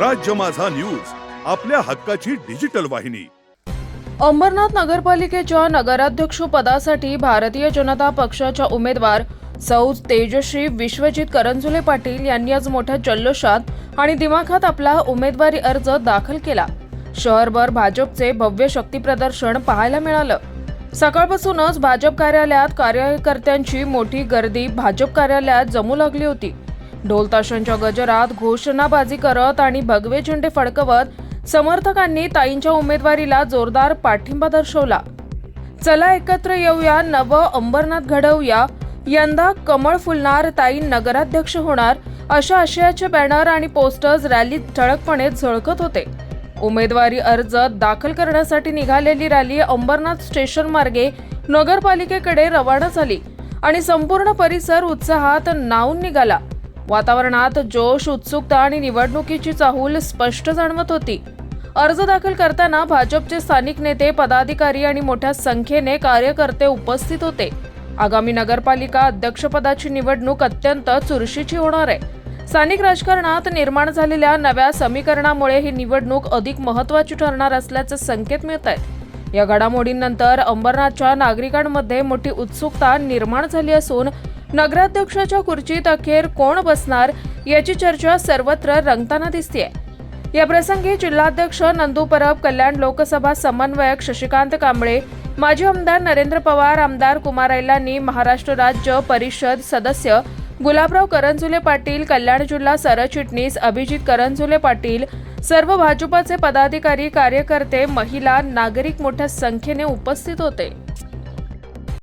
राज्य माझा न्यूज आपल्या हक्काची डिजिटल वाहिनी. अंबरनाथ नगरपालिकेच्या नगराध्यक्ष पदासाठी भारतीय जनता पक्षाच्या उमेदवार सौ तेजश्री विश्वजित करंजुले पाटील यांनी आज मोठ्या जल्लोषात आणि दिमाखात आपला उमेदवारी अर्ज दाखल केला. शहरभर भाजपचे भव्य शक्ती प्रदर्शन पाहायला मिळालं. सकाळपासूनच भाजप कार्यालयात कार्यकर्त्यांची मोठी गर्दी भाजप कार्यालयात जमू लागली होती. ढोलताशांच्या गजरात घोषणाबाजी करत आणि भगवे झेंडे फडकवत समर्थकांनी ताईंच्या उमेदवारीला जोरदार पाठिंबा दर्शवला. चला एकत्र येऊया नव अंबरनाथ घडवूया. यंदा कमळ फुलणार ताई नगराध्यक्ष होणार अशा आशयाचे बॅनर आणि पोस्टर्स रॅलीत ठळकपणे झळकत होते. उमेदवारी अर्ज दाखल करण्यासाठी निघालेली रॅली अंबरनाथ स्टेशन मार्गे नगरपालिकेकडे रवाना झाली आणि संपूर्ण परिसर उत्साहात नावून निघाला. वातावरणात जोश उत्सुकता आणि निवडणुकीची चाहूल स्पष्ट जाणवत होती. अर्ज दाखल करताना भाजपचे स्थानिक नेते पदाधिकारी आणि मोठ्या संख्येने कार्यकर्ते उपस्थित होते. आगामी नगरपालिका अध्यक्षपदाची निवडणूक अत्यंत चुरशीची होणार आहे. स्थानिक राजकारणात निर्माण झालेल्या नव्या समीकरणामुळे ही निवडणूक अधिक महत्वाची ठरणार असल्याचे संकेत मिळत आहेत. या घडामोडींनंतर अंबरनाथच्या नागरिकांमध्ये मोठी उत्सुकता निर्माण झाली असून नगराध्यक्षाच्या खुर्चीत अखेर कोण बसणार याची चर्चा सर्वत्र रंगताना दिसतेय. या प्रसंगी जिल्हाध्यक्ष नंदू परब कल्याण लोकसभा समन्वयक शशिकांत कांबळे माजी आमदार नरेंद्र पवार आमदार कुमार ऐलानी महाराष्ट्र राज्य परिषद सदस्य गुलाबराव करंजुले पाटील कल्याण जिल्हा सरचिटणीस अभिजित करंजुले पाटील सर्व भाजपाचे पदाधिकारी कार्यकर्ते महिला नागरिक मोठ्या संख्येने उपस्थित होते.